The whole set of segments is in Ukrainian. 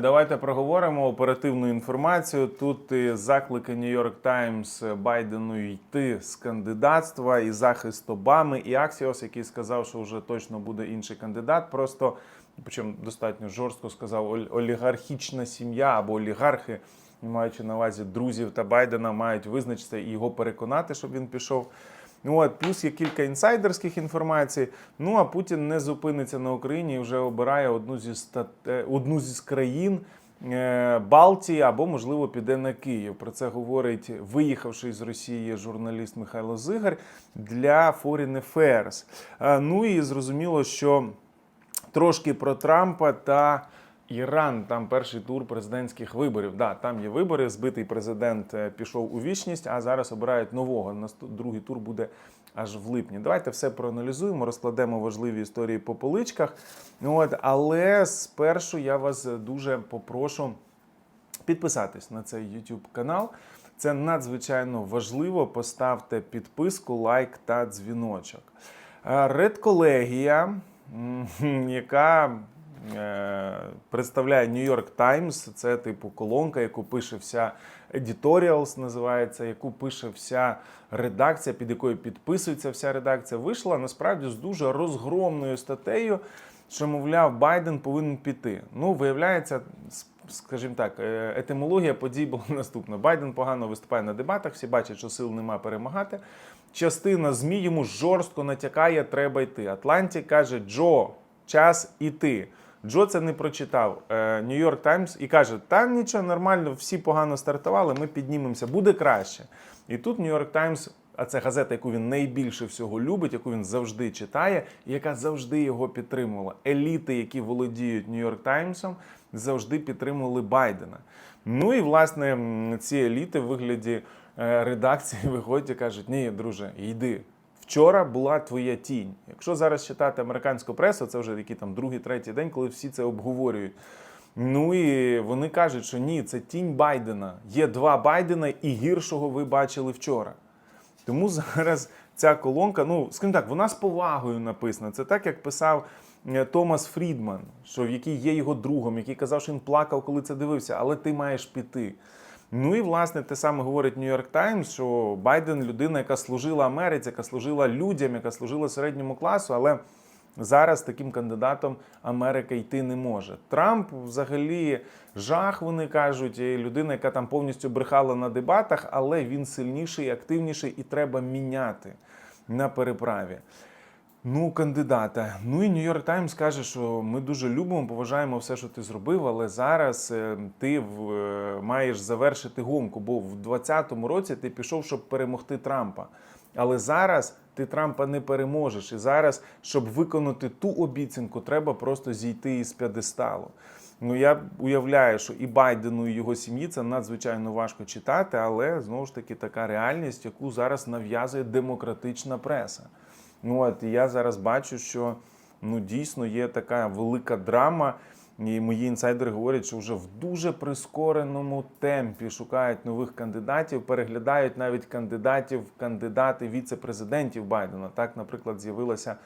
Давайте проговоримо оперативну інформацію. Тут і заклики York Times Байдену йти з кандидатства, і захист Обами, і Аксіос, який сказав, що вже точно буде інший кандидат. Просто причому достатньо жорстко сказав олігархічна сім'я або олігархи, маючи на увазі друзів та Байдена, мають визначитися і його переконати, щоб він пішов. Ну, от, плюс є кілька інсайдерських інформацій. Ну а Путін не зупиниться на Україні і вже обирає одну зі стат... е, одну зі країн е, Балтії або, можливо, піде на Київ. Про це говорить виїхавший з Росії журналіст Михайло Зигар для Foreign Affairs. Е, Ну і зрозуміло, що трошки про Трампа та Іран. Там перший тур президентських виборів. Да, там є вибори. Збитий президент е, пішов у вічність, а зараз обирають нового. Наступ- Другий тур буде аж в липні. Давайте все проаналізуємо, розкладемо важливі історії по поличках. Ну, От, але спершу я вас дуже попрошу підписатись на цей YouTube канал. Це надзвичайно важливо. Поставте підписку, лайк та дзвіночок. Е, Редколегія, яка представляє New York Times, це типу колонка, яку пише вся Editorials, називається, яку пише вся редакція, під якою підписується вся редакція, вийшла насправді з дуже розгромною статтею, що, мовляв, Байден повинен піти. Ну, виявляється, скажімо так, е, етимологія подій була наступна. Байден погано виступає на дебатах, всі бачать, що сил нема перемагати. Частина ЗМІ йому жорстко натякає, треба йти. Атланті каже: Джо, час іти. Джо це не прочитав. Нью-Йорк Таймс і каже: та нічого нормально, всі погано стартували, ми піднімемося, буде краще. І тут Нью-Йорк Таймс, а це газета, яку він найбільше всього любить, яку він завжди читає, і яка завжди його підтримувала. Еліти, які володіють Нью-Йорк Таймсом, завжди підтримували Байдена. Ну і власне ці еліти в вигляді е, редакції виходять і кажуть: ні, друже, йди. Вчора була твоя тінь. Якщо зараз читати американську пресу, це вже який там другий, третій день, коли всі це обговорюють. Ну і вони кажуть, що ні, це тінь Байдена. Є два Байдена, і гіршого ви бачили вчора. Тому зараз ця колонка, ну скажімо так, вона з повагою написана. Це так, як писав е, Томас Фрідман, що в який є його другом, який казав, що він плакав, коли це дивився, але ти маєш піти. Ну і власне те саме говорить Нью-Йорк Таймс, що Байден людина, яка служила Америці, яка служила людям, яка служила середньому класу, але зараз таким кандидатом Америка йти не може. Трамп взагалі жах, вони кажуть, людина, яка там повністю брехала на дебатах, але він сильніший, активніший і треба міняти на переправі. Ну, кандидата. Ну і Нью-Йорк Таймс каже, що ми дуже любимо, поважаємо все, що ти зробив, але зараз е, ти е, маєш завершити гонку, бо в 2020 році ти пішов, щоб перемогти Трампа. Але зараз ти Трампа не переможеш. І зараз, щоб виконати ту обіцянку, треба просто зійти із п'єдесталу. Ну я уявляю, що і Байдену, і його сім'ї це надзвичайно важко читати, але знову ж таки така реальність, яку зараз нав'язує демократична преса. Ну от і я зараз бачу, що ну дійсно є така велика драма. І мої інсайдери говорять, що вже в дуже прискореному темпі шукають нових кандидатів, переглядають навіть кандидатів, кандидати віце-президентів Байдена. Так, наприклад, з'явилася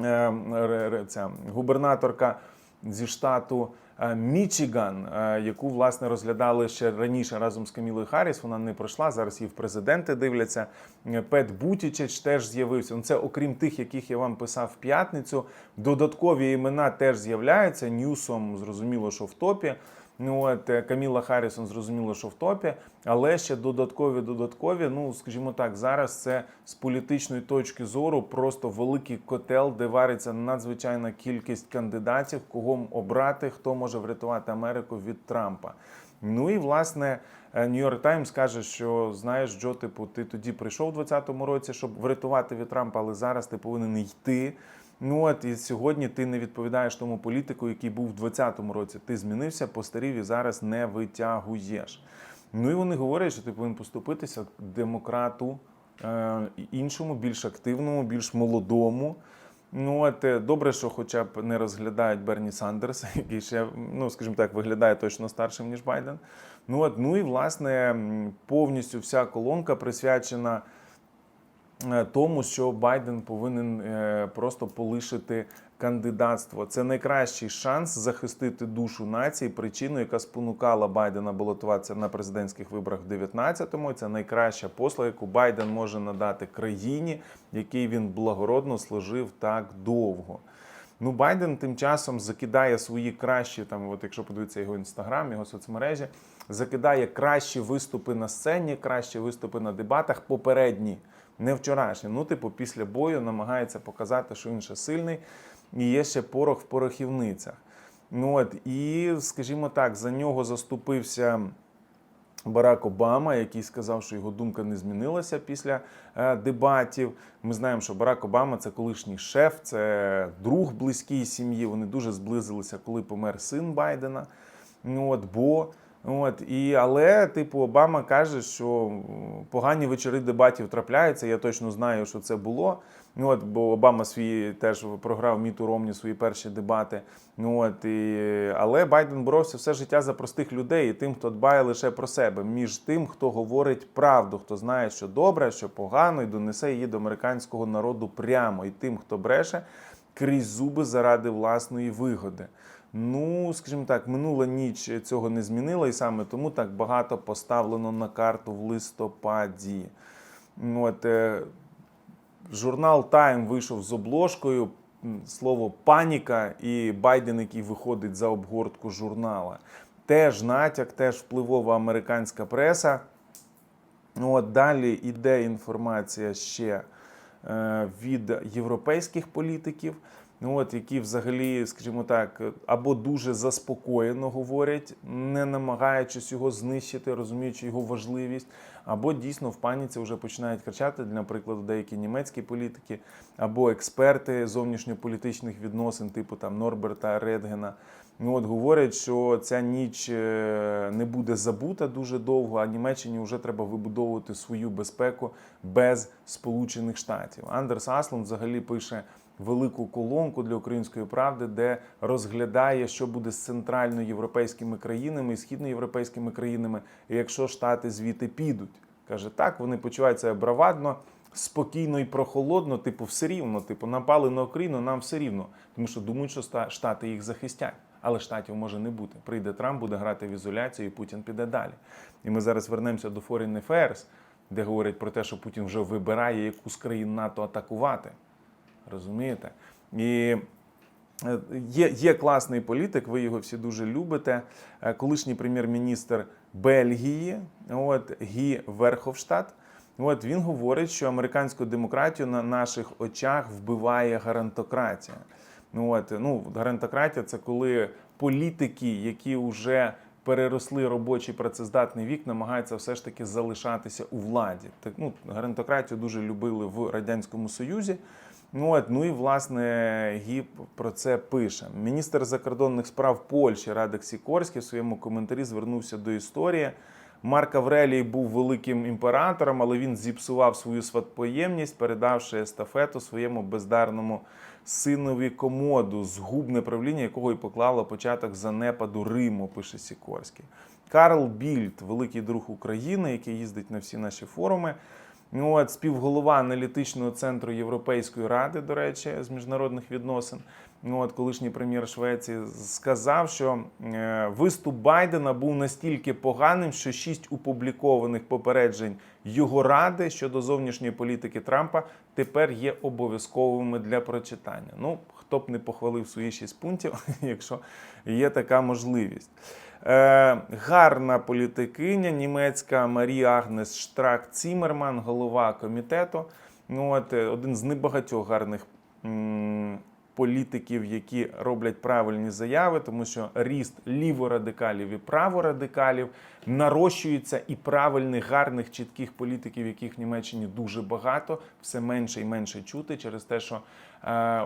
е, ця губернаторка зі штату е, Мічиган, е, яку власне розглядали ще раніше разом з Камілою Харріс. Вона не пройшла. Зараз її в президенти дивляться. Е, Пет Бутічеч теж з'явився. Ну, це окрім тих, яких я вам писав в п'ятницю. Додаткові імена теж з'являються. Ньюсом зрозуміло, що в топі. Ну от е, Каміла Харрісон зрозуміло, що в топі, але ще додаткові, додаткові. Ну скажімо так, зараз це з політичної точки зору просто великий котел, де вариться надзвичайна кількість кандидатів, кого обрати, хто може врятувати Америку від Трампа. Ну і власне Нью-Йорк Таймс каже, що знаєш, Джо, типу, ти тоді прийшов у 2020 році, щоб врятувати від Трампа, але зараз ти повинен йти. Ну от і сьогодні ти не відповідаєш тому політику, який був у 2020 році. Ти змінився, постарів і зараз не витягуєш. Ну і вони говорять, що ти повинен поступитися демократу е, іншому, більш активному, більш молодому. Ну, от е, добре, що хоча б не розглядають Берні Сандерса, який ще, ну скажімо так, виглядає точно старшим, ніж Байден. Ну от, ну і власне повністю вся колонка присвячена тому, що Байден повинен е, просто полишити кандидатство. Це найкращий шанс захистити душу нації. Причину, яка спонукала Байдена балотуватися на президентських виборах в 19-му. Це найкраща послуга, яку Байден може надати країні, якій він благородно служив так довго. Ну, Байден тим часом закидає свої кращі, там, от якщо подивитися його інстаграм, його соцмережі, закидає кращі виступи на сцені, кращі виступи на дебатах попередні, не вчорашні. Ну, типу, після бою намагається показати, що він ще сильний, і є ще порох в порохівницях. Ну от і, скажімо так, за нього заступився. Барак Обама, який сказав, що його думка не змінилася після е, дебатів. Ми знаємо, що Барак Обама це колишній шеф, це друг близькій сім'ї. Вони дуже зблизилися, коли помер син Байдена. Ну, от, бо, от, і, але, типу, Обама каже, що погані вечори дебатів трапляються. Я точно знаю, що це було. Ну, от, бо Обама свій теж програв Міту Ромні свої перші дебати. Ну, от, і, але Байден боровся все життя за простих людей і тим, хто дбає лише про себе, між тим, хто говорить правду, хто знає, що добре, що погано, і донесе її до американського народу прямо, і тим, хто бреше крізь зуби заради власної вигоди. Ну, скажімо так, минула ніч цього не змінила, і саме тому так багато поставлено на карту в листопаді. Ну, От, е, журнал Time вийшов з обложкою. Слово паніка і Байден, який виходить за обгортку журнала. Теж натяк, теж впливова американська преса. Ну, от далі йде інформація ще від європейських політиків, ну, от, які взагалі, скажімо так, або дуже заспокоєно говорять, не намагаючись його знищити, розуміючи його важливість, або дійсно в паніці вже починають кричати, для прикладу, деякі німецькі політики, або експерти зовнішньополітичних відносин, типу там Норберта Редгена. Ну от говорять, що ця ніч е, не буде забута дуже довго, а Німеччині вже треба вибудовувати свою безпеку без Сполучених Штатів. Андерс Аслун взагалі пише велику колонку для української правди, де розглядає, що буде з центральноєвропейськими країнами і східноєвропейськими країнами, якщо штати звідти підуть. Каже, так вони почувають себе бравадно. Спокійно і прохолодно, типу, все рівно, типу, напали на Україну, нам все рівно, тому що думають, що штати їх захистять. Але штатів може не бути. Прийде Трамп, буде грати в ізоляцію, і Путін піде далі. І ми зараз вернемося до Foreign Affairs, де говорять про те, що Путін вже вибирає, яку з країн НАТО атакувати. Розумієте? І е, є, є класний політик, ви його всі дуже любите. Е, Колишній прем'єр-міністр Бельгії, от Гі Верховштадт. От він говорить, що американську демократію на наших очах вбиває гарантократія. От, ну, гарантократія це коли політики, які вже переросли робочий працездатний вік, намагаються все ж таки залишатися у владі. Так, ну, гарантократію дуже любили в Радянському Союзі. Ну, от, ну і власне ГІП про це пише. Міністр закордонних справ Польщі Радек Сікорський в своєму коментарі звернувся до історії. Марк Аврелій був великим імператором, але він зіпсував свою сватпоємність, передавши естафету своєму бездарному синові комоду, згубне правління якого і поклало початок занепаду Риму, пише Сікорський. Карл Більд, великий друг України, який їздить на всі наші форуми. Ну, от, співголова аналітичного центру Європейської ради, до речі, з міжнародних відносин. Ну, от, колишній прем'єр Швеції сказав, що е, виступ Байдена був настільки поганим, що шість опублікованих попереджень його ради щодо зовнішньої політики Трампа тепер є обов'язковими для прочитання. Ну, хто б не похвалив свої шість пунктів, якщо є така можливість. Е, гарна політикиня німецька Марія Агнес Штрак Цімерман, голова комітету. Ну, от, е, один з небагатьох гарних політиків, які роблять правильні заяви, тому що ріст ліворадикалів і праворадикалів нарощується і правильних, гарних, чітких політиків, яких в Німеччині дуже багато, все менше і менше чути через те, що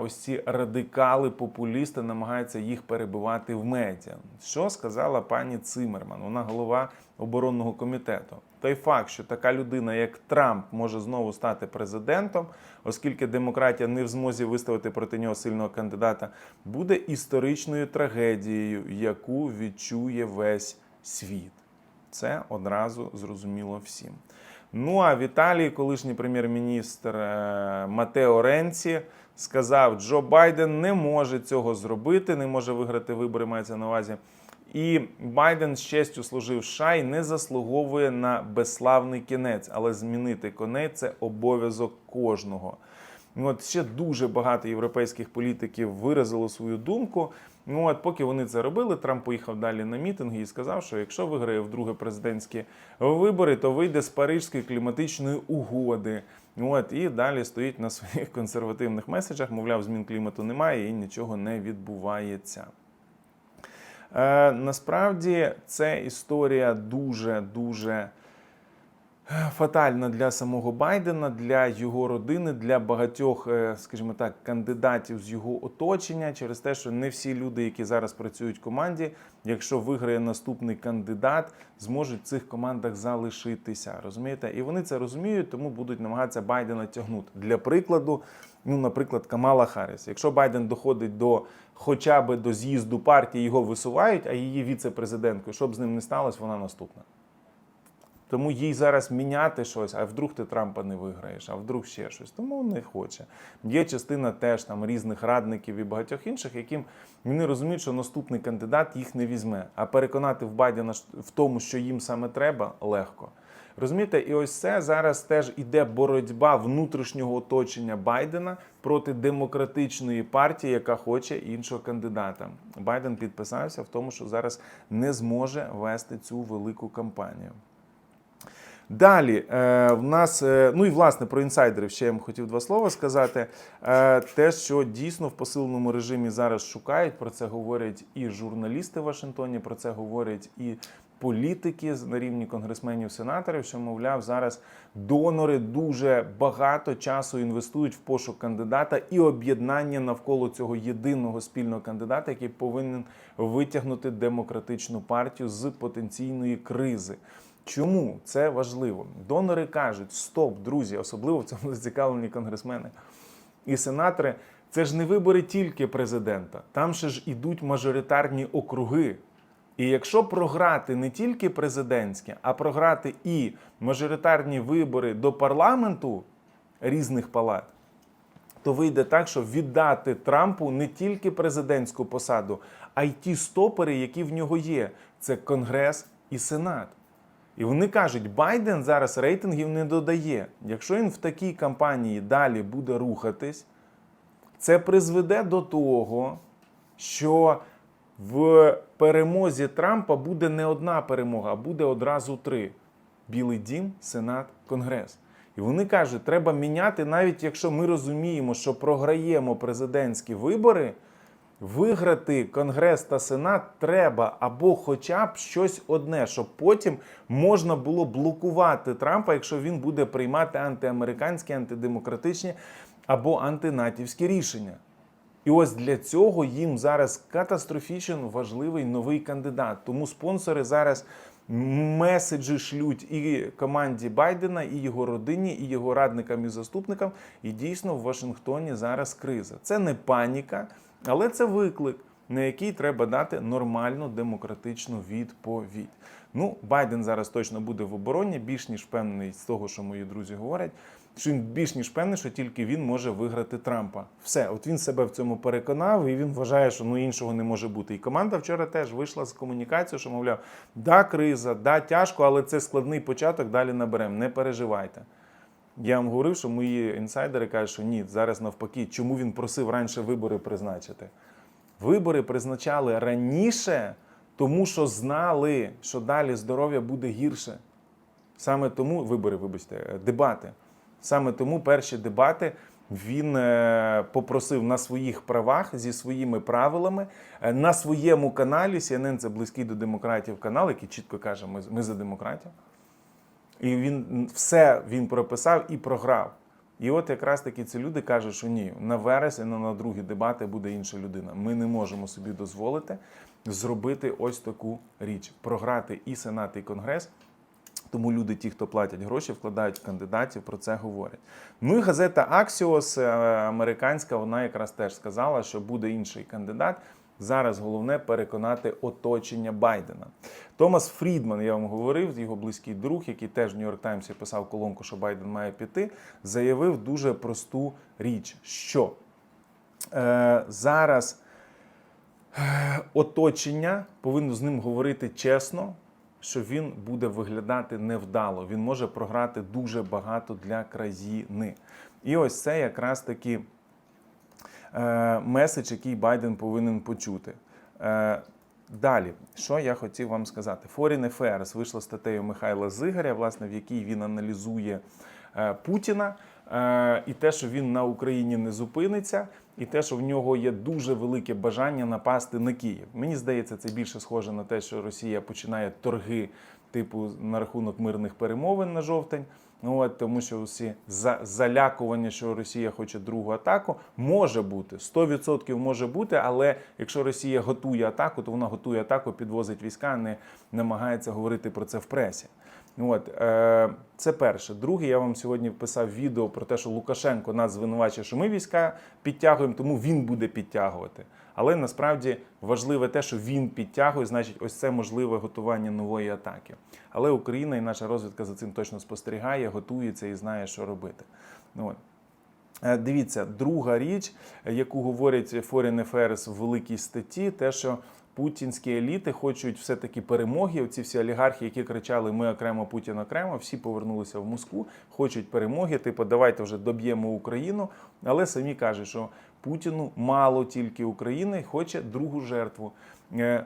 ось ці радикали, популісти намагаються їх перебивати в медіа. Що сказала пані Цимерман? Вона голова оборонного комітету. Той факт, що така людина, як Трамп, може знову стати президентом, оскільки демократія не в змозі виставити проти нього сильного кандидата, буде історичною трагедією, яку відчує весь світ. Це одразу зрозуміло всім. Ну а Віталій, колишній прем'єр-міністр е, Матео Ренці, сказав, Джо Байден не може цього зробити, не може виграти вибори, мається на увазі. І Байден з честю служив США і не заслуговує на безславний кінець, але змінити конець це обов'язок кожного. Ну, От ще дуже багато європейських політиків виразило свою думку. Ну от поки вони це робили, Трамп поїхав далі на мітинги і сказав, що якщо виграє вдруге президентські вибори, то вийде з Парижської кліматичної угоди. От і далі стоїть на своїх консервативних меседжах, мовляв, змін клімату немає і нічого не відбувається. Е, насправді це історія дуже дуже фатальна для самого Байдена, для його родини, для багатьох, е, скажімо так, кандидатів з його оточення, через те, що не всі люди, які зараз працюють в команді, якщо виграє наступний кандидат, зможуть в цих командах залишитися. Розумієте? І вони це розуміють, тому будуть намагатися Байдена тягнути. Для прикладу, ну, наприклад, Камала Харріс. Якщо Байден доходить до хоча б до з'їзду партії, його висувають, а її віце-президенткою, щоб з ним не сталося, вона наступна. Тому їй зараз міняти щось, а вдруг ти Трампа не виграєш, а вдруг ще щось. Тому не хоче. Є частина теж там різних радників і багатьох інших, яким вони розуміють, що наступний кандидат їх не візьме. А переконати в Байдена в тому, що їм саме треба, легко. Розумієте, і ось це зараз теж іде боротьба внутрішнього оточення Байдена проти демократичної партії, яка хоче іншого кандидата. Байден підписався в тому, що зараз не зможе вести цю велику кампанію. Далі е, в нас, е, ну і власне про інсайдерів ще я вам хотів два слова сказати. Е, те, що дійсно в посиленому режимі зараз шукають, про це говорять і журналісти в Вашингтоні, про це говорять і політики на рівні конгресменів, сенаторів, що мовляв, зараз донори дуже багато часу інвестують в пошук кандидата і об'єднання навколо цього єдиного спільного кандидата, який повинен витягнути демократичну партію з потенційної кризи. Чому це важливо? Донори кажуть: стоп, друзі, особливо в цьому зацікавлені конгресмени і сенатори. Це ж не вибори тільки президента, там ще ж ідуть мажоритарні округи. І якщо програти не тільки президентські, а програти і мажоритарні вибори до парламенту різних палат, то вийде так, що віддати Трампу не тільки президентську посаду, а й ті стопори, які в нього є: це Конгрес і Сенат. І вони кажуть, Байден зараз рейтингів не додає. Якщо він в такій кампанії далі буде рухатись, це призведе до того, що в перемозі Трампа буде не одна перемога, а буде одразу три: Білий дім, Сенат, Конгрес. І вони кажуть, треба міняти, навіть якщо ми розуміємо, що програємо президентські вибори. Виграти Конгрес та Сенат треба або хоча б щось одне, щоб потім можна було блокувати Трампа, якщо він буде приймати антиамериканські, антидемократичні або антинатівські рішення. І ось для цього їм зараз катастрофічно важливий новий кандидат. Тому спонсори зараз меседжі шлють і команді Байдена, і його родині, і його радникам і заступникам. І дійсно в Вашингтоні зараз криза. Це не паніка. Але це виклик, на який треба дати нормальну демократичну відповідь. Ну, Байден зараз точно буде в обороні, більш ніж впевнений з того, що мої друзі говорять. Що він більш ніж певний, що тільки він може виграти Трампа. Все, от він себе в цьому переконав, і він вважає, що ну іншого не може бути. І команда вчора теж вийшла з комунікацією, що мовляв, да, криза, да, тяжко, але це складний початок. Далі наберемо. Не переживайте. Я вам говорив, що мої інсайдери кажуть, що ні, зараз навпаки, чому він просив раніше вибори призначити? Вибори призначали раніше, тому що знали, що далі здоров'я буде гірше. Саме тому вибори, вибачте, дебати. Саме тому перші дебати він е, попросив на своїх правах зі своїми правилами е, на своєму каналі. CNN – це близький до демократів канал, який чітко каже, ми за демократію. І він все він прописав і програв. І от якраз таки ці люди кажуть, що ні, на вересень, на другі дебати буде інша людина. Ми не можемо собі дозволити зробити ось таку річ: програти і Сенат, і Конгрес. Тому люди, ті, хто платять гроші, вкладають в кандидатів, про це говорять. Ну і газета Axios, е, американська, вона якраз теж сказала, що буде інший кандидат. Зараз головне переконати оточення Байдена. Томас Фрідман, я вам говорив, його близький друг, який теж в Нью-Йорк Таймсі писав колонку, що Байден має піти, заявив дуже просту річ, що е, зараз е, оточення повинно з ним говорити чесно, що він буде виглядати невдало. Він може програти дуже багато для країни. І ось це якраз таки меседж, який Байден повинен почути. Е, Далі, що я хотів вам сказати? Foreign Affairs вийшла статтею Михайла Зигаря, власне, в якій він аналізує е, Путіна е, і те, що він на Україні не зупиниться, і те, що в нього є дуже велике бажання напасти на Київ. Мені здається, це більше схоже на те, що Росія починає торги, типу на рахунок мирних перемовин на жовтень. Ну, от, тому що всі за, залякування, що Росія хоче другу атаку, може бути 100% може бути, але якщо Росія готує атаку, то вона готує атаку, підвозить війська, не намагається говорити про це в пресі. От, е, це перше. Друге, я вам сьогодні писав відео про те, що Лукашенко нас звинувачує, що ми війська підтягуємо, тому він буде підтягувати. Але насправді важливе те, що він підтягує, значить, ось це можливе готування нової атаки. Але Україна і наша розвідка за цим точно спостерігає, готується і знає, що робити. От. Е, Дивіться, друга річ, яку говорять Foreign Affairs в великій статті, те, що путінські еліти хочуть все-таки перемоги. Оці всі олігархи, які кричали Ми окремо, Путін окремо, всі повернулися в Москву, хочуть перемоги. Типу, давайте вже доб'ємо Україну. Але самі кажуть, що Путіну мало тільки України, хоче другу жертву. Е,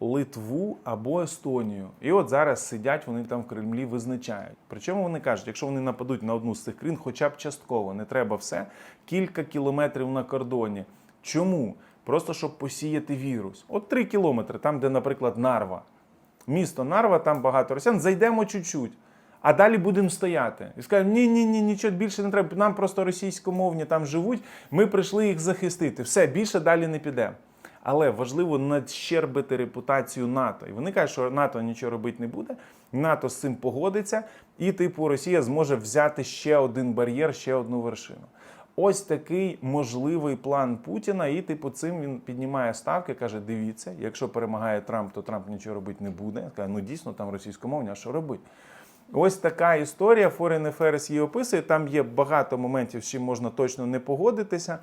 Литву або Естонію. І от зараз сидять, вони там в Кремлі визначають. Причому вони кажуть, якщо вони нападуть на одну з цих країн, хоча б частково, не треба все, кілька кілометрів на кордоні. Чому? Просто щоб посіяти вірус. От три кілометри, там, де, наприклад, Нарва. Місто Нарва, там багато росіян. Зайдемо чуть-чуть. А далі будемо стояти. І скажемо, ні, ні, ні, нічого більше не треба. Нам просто російськомовні там живуть. Ми прийшли їх захистити. Все, більше далі не підемо. Але важливо надщербити репутацію НАТО. І вони кажуть, що НАТО нічого робити не буде. НАТО з цим погодиться, і, типу, Росія зможе взяти ще один бар'єр, ще одну вершину. Ось такий можливий план Путіна, і типу цим він піднімає ставки, каже: дивіться, якщо перемагає Трамп, то Трамп нічого робити не буде. Каже, ну дійсно там російськомовні, а що робити? Ось така історія. Foreign Affairs її описує. Там є багато моментів, з чим можна точно не погодитися.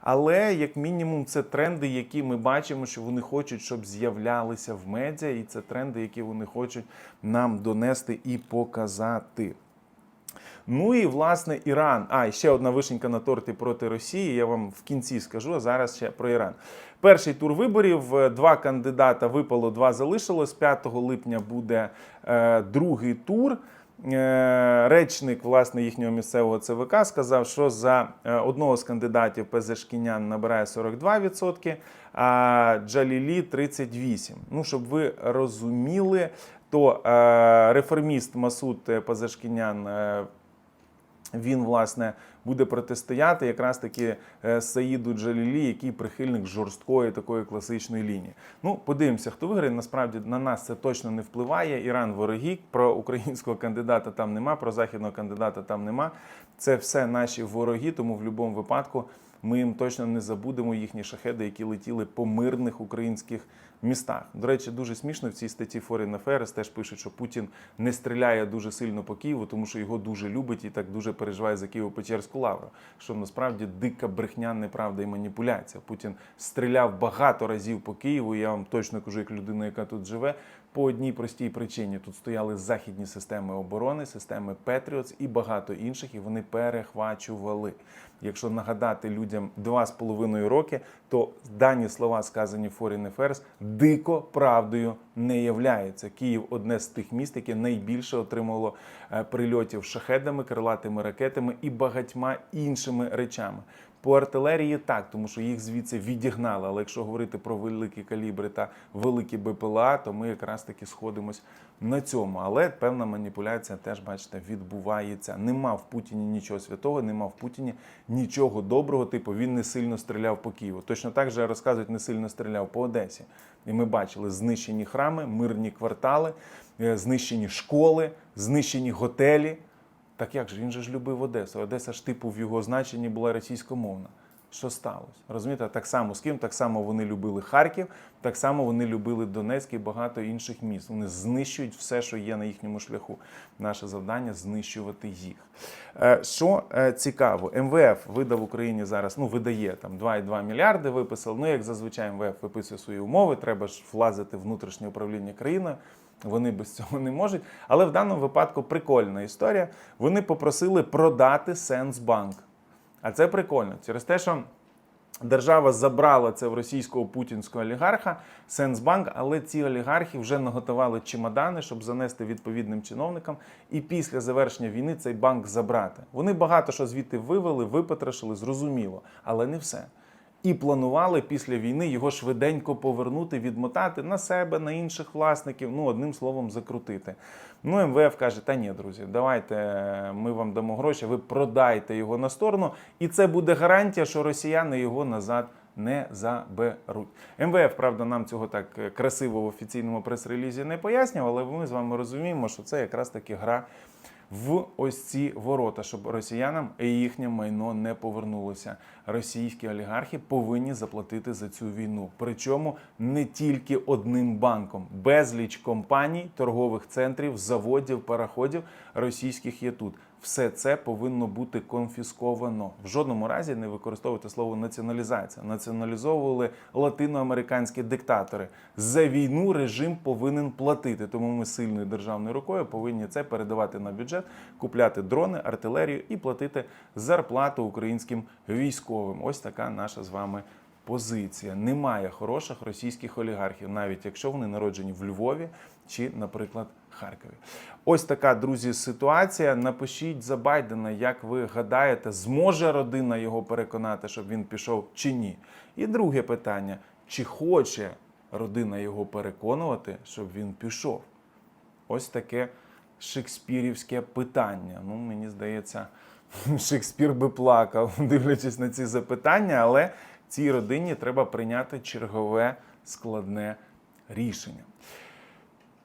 Але як мінімум, це тренди, які ми бачимо, що вони хочуть, щоб з'являлися в медіа, і це тренди, які вони хочуть нам донести і показати. Ну і власне Іран. А і ще одна вишенька на торті проти Росії. Я вам в кінці скажу. А зараз ще про Іран. Перший тур виборів. е, Два кандидата випало, два залишилось. 5 липня буде е, другий тур. Е, Речник власне їхнього місцевого ЦВК сказав, що за е, одного з кандидатів Пезешкінян набирає 42%, а Джалілі 38%. Ну, щоб ви розуміли, то реформіст Масуд Пазашкінян він власне буде протистояти якраз таки е, Саїду Джалілі, який прихильник жорсткої такої класичної лінії. Ну, подивимося, хто виграє. Насправді на нас це точно не впливає. Іран вороги. Про українського кандидата там нема, про західного кандидата там нема. Це все наші вороги, тому в будь-якому випадку. Ми їм точно не забудемо їхні шахеди, які летіли по мирних українських містах. До речі, дуже смішно в цій статті Foreign Affairs теж пишуть, що Путін не стріляє дуже сильно по Києву, тому що його дуже любить і так дуже переживає за Києво-Печерську лавру. Що насправді дика брехня, неправда і маніпуляція. Путін стріляв багато разів по Києву. і Я вам точно кажу, як людина, яка тут живе. По одній простій причині тут стояли західні системи оборони, системи Петріотс і багато інших, і вони перехвачували. Якщо нагадати людям два з половиною роки, то дані слова, сказані Foreign Affairs, дико правдою не являються. Київ одне з тих міст, яке найбільше отримало е, прильотів шахедами, крилатими ракетами і багатьма іншими речами. По артилерії так, тому що їх звідси відігнали. Але якщо говорити про великі калібри та великі БПЛА, то ми якраз таки сходимось на цьому. Але певна маніпуляція теж, бачите, відбувається. Нема в Путіні нічого святого, нема в Путіні нічого доброго. Типу він не сильно стріляв по Києву. Точно так же розказують, не сильно стріляв по Одесі. І ми бачили знищені храми, мирні квартали, е, знищені школи, знищені готелі. Так як же він же ж любив Одесу? Одеса ж типу в його значенні була російськомовна. що сталося. Розумієте, так само з ким, так само вони любили Харків, так само вони любили Донецьк і багато інших міст. Вони знищують все, що є на їхньому шляху. Наше завдання знищувати їх. Е, Що е, цікаво, МВФ видав Україні зараз, ну видає там 2,2 мільярди. Виписав. Ну як зазвичай МВФ виписує свої умови. Треба ж влазити в внутрішнє управління країною. Вони без цього не можуть. Але в даному випадку прикольна історія. Вони попросили продати Сенсбанк. А це прикольно через те, що держава забрала це в російського путінського олігарха Сенсбанк, але ці олігархи вже наготували чемодани, щоб занести відповідним чиновникам, і після завершення війни цей банк забрати. Вони багато що звідти вивели, випотрошили, зрозуміло, але не все. І планували після війни його швиденько повернути, відмотати на себе, на інших власників, ну одним словом, закрутити. Ну, МВФ каже: та ні, друзі, давайте е, ми вам дамо гроші, ви продайте його на сторону, і це буде гарантія, що росіяни його назад не заберуть. МВФ, правда, нам цього так е, красиво в офіційному прес-релізі не пояснював, але ми з вами розуміємо, що це якраз таки гра в ось ці ворота, щоб росіянам їхнє майно не повернулося. Російські олігархи повинні заплатити за цю війну. Причому не тільки одним банком, безліч компаній, торгових центрів, заводів, пароходів російських є тут. Все це повинно бути конфісковано. В жодному разі не використовуйте слово націоналізація. Націоналізовували латиноамериканські диктатори. За війну режим повинен платити. Тому ми сильною державною рукою повинні це передавати на бюджет, купляти дрони, артилерію і платити зарплату українським військовим. Ось така наша з вами позиція. Немає хороших російських олігархів, навіть якщо вони народжені в Львові чи, наприклад, Харкові. Ось така, друзі, ситуація. Напишіть за Байдена, як ви гадаєте, зможе родина його переконати, щоб він пішов чи ні. І друге питання: чи хоче родина його переконувати, щоб він пішов? Ось таке шекспірівське питання. Ну, мені здається, Шекспір би плакав, дивлячись на ці запитання, але цій родині треба прийняти чергове складне рішення.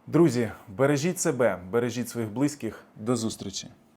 Друзі, бережіть себе, бережіть своїх близьких. До зустрічі!